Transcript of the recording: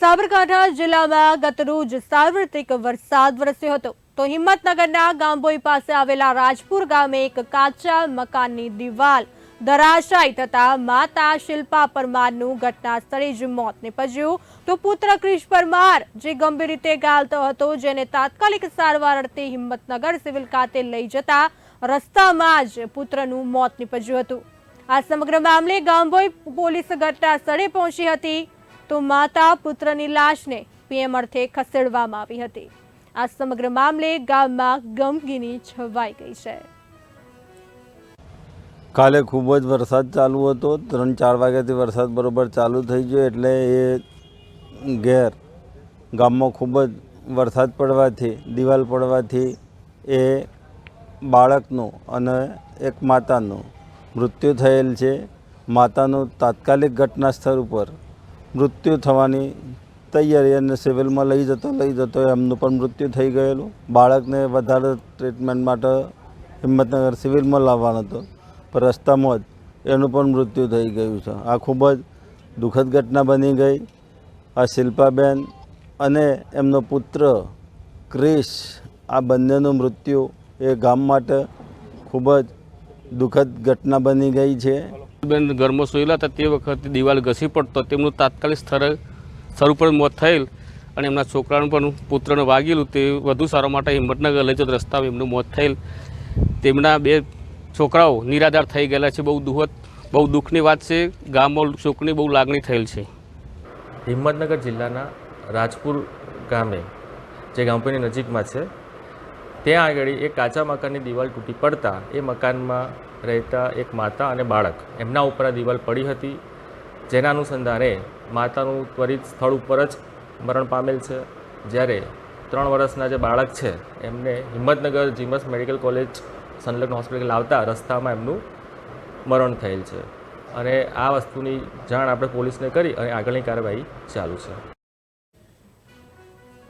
સાબરકાંઠા જિલ્લામાં ગતરોજ સાર્વત્રિક વરસાદ વરસ્યો હતો. તો હિંમતનગરના ગાંભોઈ પાસે આવેલા રાજપુર ગામે એક કાચા મકાનની દિવાલ ધરાશાયી થતા માતા શિલ્પા પરમારનું ઘટના સ્થળે જ મોત નીપજ્યું. તો પુત્ર ક્રિશ પરમાર, જે ગંભીર રીતે ગાલતો હતો, જેને તાત્કાલિક સારવાર અર્થે હિંમતનગર સિવિલ ખાતે લઈ જતા રસ્તામાં જ પુત્રનું મોત નીપજ્યું હતું. આ સમગ્ર મામલે ગાંભોઈ પોલીસ ઘટના સ્થળે પહોંચી હતી. તો માતા પુત્રની લાશને પીએમ અર્થે ખસેડવામાં આવી હતી. આ સમગ્ર મામલે ગામમાં ગમગીની છવાઈ ગઈ છે. કાલે ખૂબ જ વરસાદ ચાલુ હતો. ત્રણ ચાર વાગ્યાથી વરસાદ બરોબર ચાલુ થઈ ગયો એટલે એ ઘેર ગામમાં ખૂબ જ વરસાદ પડવાથી, દિવાલ પડવાથી એ બાળકનું અને એક માતાનું મૃત્યુ થયેલ છે. માતાનું તાત્કાલિક ઘટના સ્થળ ઉપર મૃત્યુ થવાની તૈયારી અને સિવિલમાં લઈ જતો લઈ જતો, એમનું પણ મૃત્યુ થઈ ગયેલું. બાળકને વધારે ટ્રીટમેન્ટ માટે હિંમતનગર સિવિલમાં લાવવાનો હતો. પણ રસ્તામાં જ એનું પણ મૃત્યુ થઈ ગયું છે. આ ખૂબ જ દુઃખદ ઘટના બની ગઈ. આ શિલ્પાબેન અને એમનો પુત્ર ક્રિશ, આ બંનેનું મૃત્યુ એ ગામ માટે ખૂબ જ દુઃખદ ઘટના બની ગઈ છે. બેન ઘરમાં સોયેલા હતા, તે વખતે દિવાલ ઘસી પડતો. તેમનું તાત્કાલિક સ્થળે સ્થળ ઉપર મોત થયેલ અને એમના છોકરાનું પણ પુત્રને વાગેલું તે વધુ સારા માટે હિંમતનગર લઈ જતો રસ્તામાં એમનું મોત થયેલ. તેમના બે છોકરાઓ નિરાધાર થઈ ગયેલા છે. બહુ દુઃખદ, બહુ દુઃખની વાત છે. ગામમાં શોકની બહુ લાગણી થયેલ છે. હિંમતનગર જિલ્લાના રાજપુર ગામે, જે ગામપુરની નજીકમાં છે ત્યાં આગળ એક કાચા મકાનની દિવાલ તૂટી પડતા એ મકાનમાં રહેતા એક માતા અને બાળક. એમના ઉપર આ દિવાલ પડી હતી. જેના અનુસંધાને માતાનું ત્વરિત સ્થળ ઉપર જ મરણ પામેલ છે. જ્યારે ત્રણ વર્ષના જે બાળક છે, એમને હિંમતનગર જીમસ મેડિકલ કોલેજ સંલગ્ન હોસ્પિટલ લાવતા રસ્તામાં એમનું મરણ થયેલ છે. અને આ વસ્તુની જાણ આપણે પોલીસને કરી અને આગળની કાર્યવાહી ચાલુ છે.